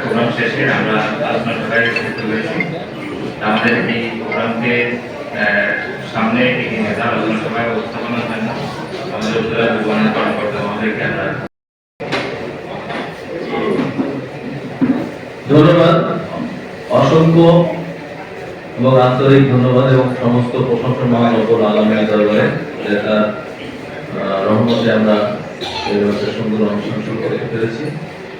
Programme শেষে আমরা আলোচনা সভায় উপস্থিত হয়েছি। আমাদের এই প্রোগ্রামকে সামনে এগিয়ে যাওয়ার আলোচনা সভায় উপস্থাপনার জন্য আমাদের উত্তরা ভুবনের কর্মকর্তা মহোদয়কে আমরা ধন্যবাদ। অসংখ্য এবং আন্তরিক ধন্যবাদ এবং সমস্ত প্রশংসা মহান অপর আলমের দরবারে তার রহমতে আমরা সুন্দর অনুষ্ঠান শুরু করতে পেরেছি।